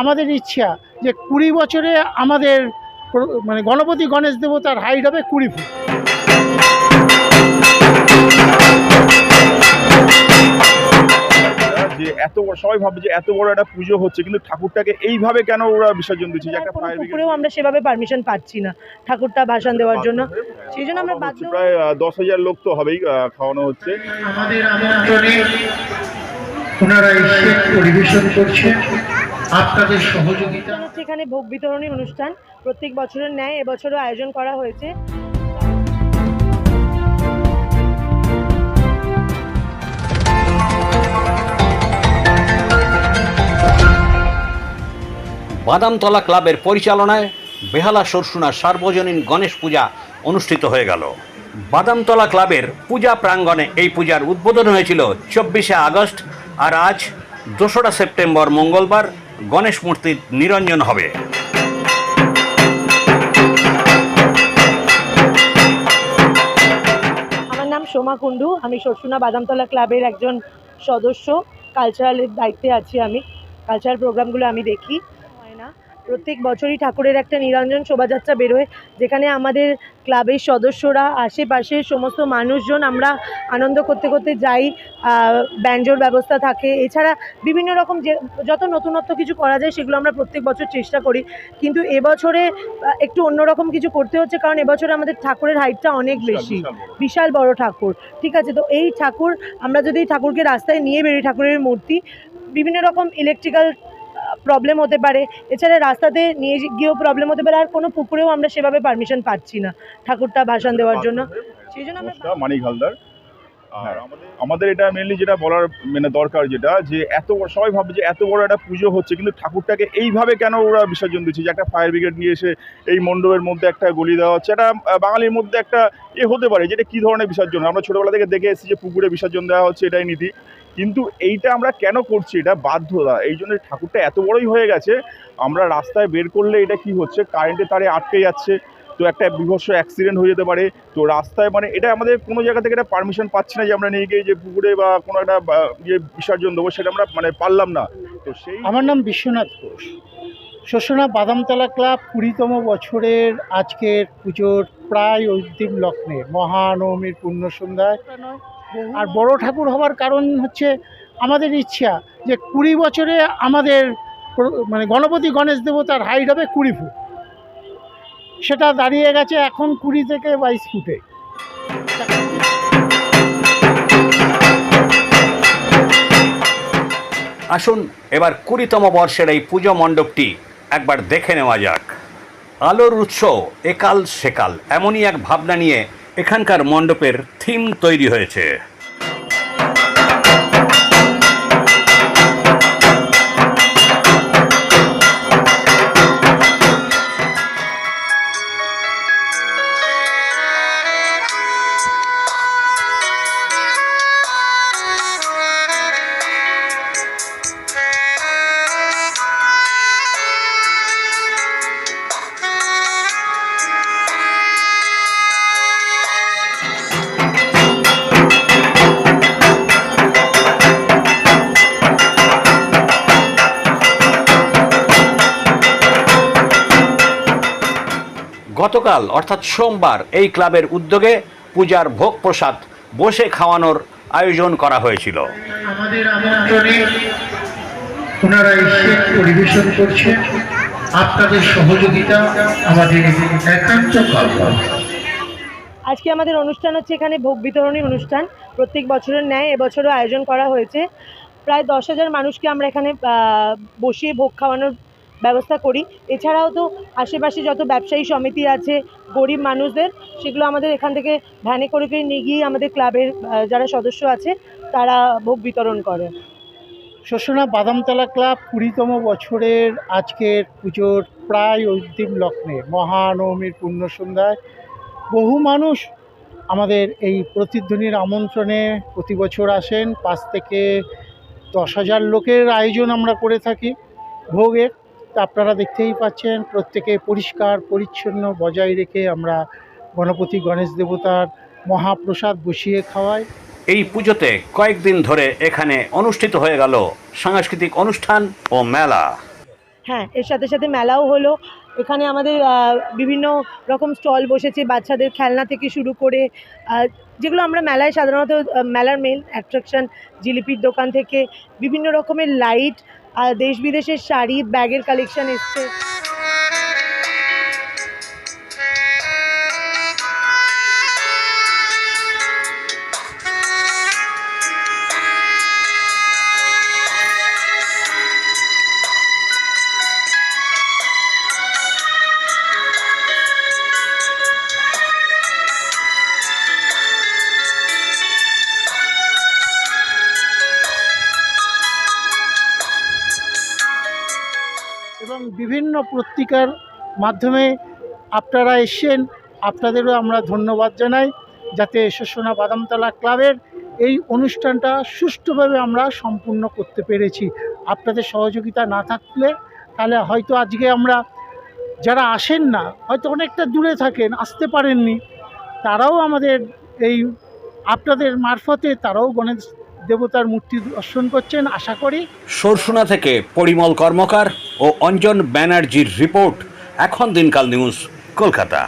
আমাদের ইচ্ছা যে কুড়ি বছরে আমাদের মানে গণপতি গণেশ দেবতার হাইট হবে কুড়ি ফুট। যে এত বড় সবাই ভাবছে যে এত বড় একটা পুজো হচ্ছে কিন্তু ঠাকুরটাকে এইভাবে কেন ওরা বিসর্জন দিচ্ছে? যে একটা ফায়ার পুকুরেও আমরা সেভাবে পারমিশন পাচ্ছি না। ঠাকুরটা ভাসান দেওয়ার জন্য। সেই জন্য আমরা বাধ্য প্রায় দশ হাজার লোক তো হবেই খাওয়ানো হচ্ছে। আমাদের আমন্ত্রণে ওনারা এসে পরিবেশন করছেন আপনাদের সহযোগিতা? এখানে ভোগ বিতরণী অনুষ্ঠান। প্রত্যেক বছরের ন্যায় এবছরও আয়োজন করা হয়েছে। বাদামতলা ক্লাবের পরিচালনায় বেহালা সরসুনা সার্বজনীন গণেশ পূজা অনুষ্ঠিত হয়ে গেল। বাদামতলা ক্লাবের পূজা প্রাঙ্গণে এই পূজার উদ্বোধন হয়েছিল চব্বিশে আগস্ট আর আজ দোসরা সেপ্টেম্বর মঙ্গলবার। গণেশ মূর্তির নিরঞ্জন হবে। আমার নাম সোমা কুণ্ডু। আমি সরসুনা বাদামতলা ক্লাবের একজন সদস্য। কালচারালের দায়িত্বে আছি আমি। কালচারাল প্রোগ্রামগুলো আমি দেখি। প্রত্যেক বছরই ঠাকুরের একটা নিরঞ্জন শোভাযাত্রা বেরোয় যেখানে আমাদের ক্লাবের সদস্যরা আশেপাশের সমস্ত মানুষজন আমরা আনন্দ করতে করতে যাই ব্যান্ডোর ব্যবস্থা থাকে। এছাড়া বিভিন্ন রকম যে যত নতুনত্ব কিছু করা যায় সেগুলো আমরা প্রত্যেক বছর চেষ্টা করি। কিন্তু এবছরে একটু অন্যরকম কিছু করতে হচ্ছে কারণ এবছরে আমাদের ঠাকুরের হাইটটা অনেক বেশি। বিশাল বড়। বিশাল বড় ঠাকুর ঠিক আছে? তো এই ঠাকুর আমরা যদি ঠাকুরকে রাস্তায় নিয়ে বেরোই ঠাকুরের মূর্তি বিভিন্ন রকম ইলেকট্রিক্যাল প্রবলেম হতে পারে। এছাড়া রাস্তাতে নিয়ে গিয়েও প্রবলেম হতে পারে। আর কোনো পুকুরেও আমরা সেভাবে পারমিশন পাচ্ছি না ঠাকুরটা ভাসান দেওয়ার জন্য। সেই জন্য আমরা মানিক হালদার। আর আমাদের এটা মেনলি যেটা বলার মানে দরকার যেটা যে এত সবাই ভাবছে যে এত বড় একটা পুজো হচ্ছে কিন্তু ঠাকুরটাকে এইভাবে কেন ওরা বিসর্জন দিচ্ছে? যে একটা ফায়ার ব্রিগেড নিয়ে এসে এই মণ্ডপের মধ্যে একটা গলি দেওয়া হচ্ছে এটা বাঙালির মধ্যে একটা এ হতে পারে যেটা কী ধরনের বিসর্জন? আমরা ছোটোবেলা থেকে দেখে এসেছি যে পুকুরে বিসর্জন দেওয়া হচ্ছে এটাই নীতি। কিন্তু এইটা আমরা কেন করছি? এটা বাধ্যতা এই জন্য ঠাকুরটা এত বড়ই হয়ে গেছে আমরা রাস্তায় বের করলে এটা কি হচ্ছে? কারেন্টের তারে আটকে যাচ্ছে। তো একটা বিভৎস অ্যাক্সিডেন্ট হয়ে যেতে পারে। তো রাস্তায় মানে এটা আমাদের কোনো জায়গা থেকে এটা পারমিশন পাচ্ছি না যে আমরা নিয়ে গিয়ে যে পুকুরে বা কোনো একটা ইয়ে বিসর্জন দেবো সেটা আমরা মানে পারলাম না। তো সেই আমার নাম বিশ্বনাথ ঘোষ। শোষণা বাদামতলা ক্লাব কুড়িতম বছরের আজকের পুজোর প্রায় অন্তিম লগ্নে, মহানবমীর পূর্ণ সন্ধ্যায়। আর বড় ঠাকুর হওয়ার কারণ হচ্ছে আমাদের ইচ্ছা যে কুড়ি বছরে আমাদের মানে গণপতি গণেশ দেবতার হাইট হবে কুড়ি ফুট। সেটা দাঁড়িয়ে গেছে এখন কুড়ি থেকে বাইশ ফুটে। আসুন, এবার কুড়িতম বর্ষের এই পুজো মণ্ডপটি একবার দেখে নেওয়া যাক। আলোর উৎস একাল সেকাল, এমনই এক ভাবনা নিয়ে এখানকার মণ্ডপের থিম তৈরি হয়েছে। গতকাল অর্থাৎ সোমবার এই ক্লাবের উদ্যোগে পূজার ভোগ প্রসাদ বসে খাওয়ানোর আয়োজন করা হয়েছিল। আমাদের আমন্ত্রণে ওনারা এসে পরিবেশন করছেন। আপনাদের সহযোগিতা আমাদের একান্ত আজকে আমাদের অনুষ্ঠান হচ্ছে এখানে ভোগ বিতরণী অনুষ্ঠান। প্রত্যেক বছরের ন্যায় এবছরও আয়োজন করা হয়েছে। প্রায় দশ হাজার মানুষকে আমরা এখানে আহ, বসিয়ে ভোগ খাওয়ানোর ব্যবস্থা করি। এছাড়াও তো আশেপাশে যত ব্যবসায়ী সমিতি আছে, গরিব মানুষদের, সেগুলো আমাদের এখান থেকে ভ্যানে করে করে নিয়ে গিয়ে আমাদের ক্লাবের যারা সদস্য আছে, তারা ভোগ বিতরণ করে। শোষণা বাদামতলা ক্লাব কুড়িতম বছরের আজকের পুজোর প্রায় অন্তিম লগ্নে, মহানবমীর পূর্ণ সন্ধ্যায়, বহু মানুষ আমাদের এই প্রতিধ্বনির আমন্ত্রণে প্রতি বছর আসেন। পাঁচ থেকে দশ হাজার লোকের আয়োজন আমরা করে থাকি ভোগের। তা আপনারা দেখতেই পাচ্ছেন প্রত্যেকে পরিষ্কার পরিচ্ছন্ন বজায় রেখে আমরা গণপতি গণেশ দেবতার মহাপ্রসাদ বসিয়ে খাওয়াই। এই পুজোতে কয়েকদিন ধরে এখানে অনুষ্ঠিত হয়ে গেল সাংস্কৃতিক অনুষ্ঠান ও মেলা। হ্যাঁ এর সাথে সাথে মেলাও হলো। এখানে আমাদের বিভিন্ন রকম স্টল বসেছে বাচ্চাদের খেলনা থেকে শুরু করে যেগুলো আমরা মেলায় সাধারণত মেলার মেন অ্যাট্রাকশন জিলিপির দোকান থেকে বিভিন্ন রকমের লাইট দেশ বিদেশের শাড়ি ব্যাগের কালেকশন এসছে। এবং বিভিন্ন পত্রিকার মাধ্যমে আপনারা এসছেন। আপনাদেরও আমরা ধন্যবাদ জানাই। যাতে শোষণা বাদামতলা ক্লাবের এই অনুষ্ঠানটা সুষ্ঠুভাবে আমরা সম্পূর্ণ করতে পেরেছি। আপনাদের সহযোগিতা না থাকলে তাহলে হয়তো আজকে আমরা যারা আসেন না, হয়তো অনেকটা দূরে থাকেন, আসতে পারেননি, তারাও আমাদের এই আপনাদের মারফতে, তারাও গণেশ দেবতার মূর্তি দর্শন করছেন, আশা করি। সরসুনা থেকে পরিমল কর্মকার ও অঞ্জন ব্যানার্জির রিপোর্ট, এখন দিনকাল নিউজ, কলকাতা।